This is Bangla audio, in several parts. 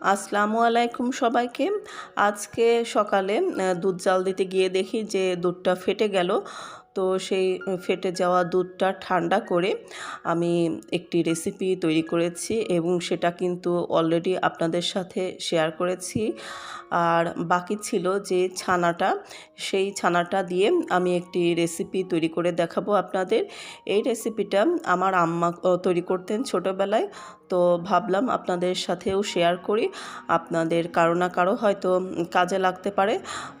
আসসালামু আলাইকুম সবাইকে। আজকে সকালে দুধ জাল দিতে গিয়ে দেখি যে দুধটা ফেটে গেল। তো সেই ফেটে যাওয়া দুধটা ঠান্ডা করে আমি একটি রেসিপি তৈরি করেছি এবং সেটা কিন্তু অলরেডি আপনাদের সাথে শেয়ার করেছি। আর বাকি ছিল যে ছানাটা, সেই ছানাটা দিয়ে আমি একটি রেসিপি তৈরি করে দেখাবো আপনাদের। এই রেসিপিটা আমার আম্মা তৈরি করতেন ছোটোবেলায়। তো ভাবলাম আপনাদের সাথেও শেয়ার করি। আপনাদের কারও না কারও হয়তো কাজে লাগতে পারে।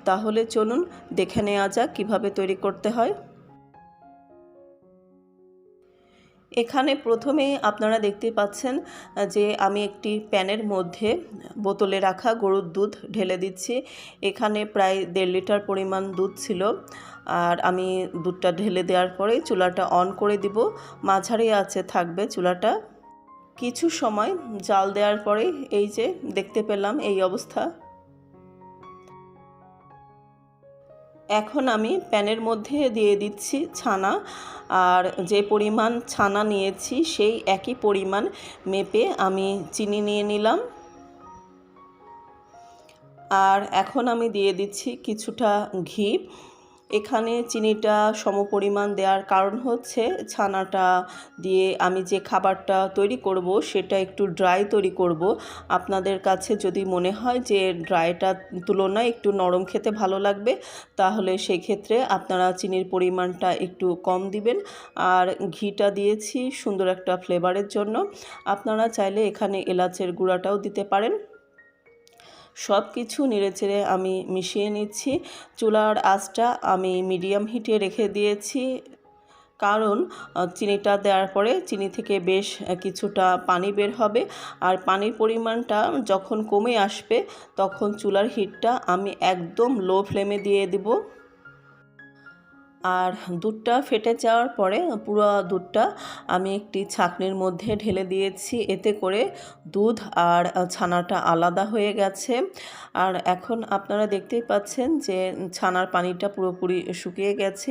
তাহলে চলুন দেখে নেওয়া যাক কীভাবে তৈরি করতে হয়। এখানে প্রথমে আপনারা দেখতে পাচ্ছেন যে আমি একটি প্যানের মধ্যে বোতলে রাখা গরুর দুধ ঢেলে দিচ্ছি। এখানে প্রায় দেড় লিটার পরিমাণ দুধ ছিল। আর আমি দুধটা ঢেলে দেওয়ার পরে চুলাটা অন করে দিব। মাঝারি আছে, থাকবে চুলাটা। কিছু সময় জাল দেওয়ার পরে এই যে দেখতে পেলাম এই অবস্থা। এখন আমি প্যানের মধ্যে দিয়ে দিচ্ছি ছানা আর যে পরিমাণ ছানা নিয়েছি সেই একই পরিমাণ মেপে আমি চিনি নিয়ে নিলাম। আর এখন আমি দিয়ে দিচ্ছি কিছুটা ঘি। এখানে চিনিটা সমপরিমাণ দেওয়ার কারণ হচ্ছে ছানাটা দিয়ে আমি যে খাবারটা তৈরি করব সেটা একটু ড্রাই তৈরি করব। আপনাদের কাছে যদি মনে হয় যে ড্রাইটার তুলনায় একটু নরম খেতে ভালো লাগবে, তাহলে সেই ক্ষেত্রে আপনারা চিনির পরিমাণটা একটু কম দিবেন। আর ঘিটা দিয়েছি সুন্দর একটা ফ্লেভারের জন্য। আপনারা চাইলে এখানে এলাচের গুঁড়াটাও দিতে পারেন। সব কিছু নেড়েচেড়ে আমি মিশিয়ে নিচ্ছি। চুলার আঁচটা আমি মিডিয়াম হিটে রেখে দিয়েছি। কারণ চিনিটা দেওয়ার পরে চিনি থেকে বেশ কিছুটা পানি বের হবে। আর পানির পরিমাণটা যখন কমে আসবে, তখন চুলার হিটটা আমি একদম লো ফ্লেমে দিয়ে দিব। আর দুধটা ফেটে যাওয়ার পরে পুরো দুধটা আমি একটি ছাঁকনির মধ্যে ঢেলে দিয়েছি। এতে করে দুধ আর ছানাটা আলাদা হয়ে গেছে। আর এখন আপনারা দেখতেই পাচ্ছেন যে ছানার পানিটা পুরোপুরি শুকিয়ে গেছে।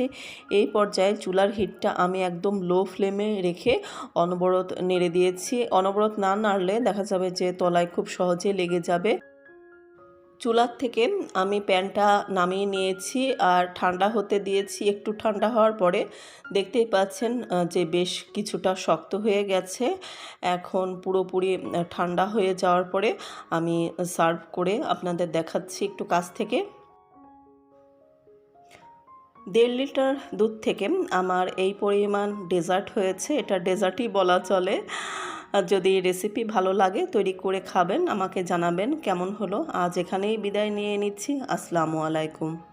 এই পর্যায়ে চুলার হিটটা আমি একদম লো ফ্লেমে রেখে অনবরত নেড়ে দিয়েছি। অনবরত না নাড়লে দেখা যাবে যে তলায় খুব সহজে লেগে যাবে। চুলার থেকে আমি প্যানটা নামিয়ে নিয়েছি আর ঠান্ডা হতে দিয়েছি একটু ঠান্ডা হওয়ার পরে দেখতেই পাচ্ছেন যে বেশ কিছুটা শক্ত হয়ে গেছে। এখন পুরোপুরি ঠান্ডা হয়ে যাওয়ার পরে আমি সার্ভ করে আপনাদের দেখাচ্ছি একটু কাছ থেকে। দেড় লিটার দুধ থেকে আমার এই পরিমাণ ডেজার্ট হয়েছে, এটা ডেজার্টই বলা চলে। যদি রেসিপি ভালো লাগে তৈরি করে খাবেন, আমাকে জানাবেন কেমন হলো। আজ এখানেই বিদায় নিয়ে নিচ্ছি। আসসালামু আলাইকুম।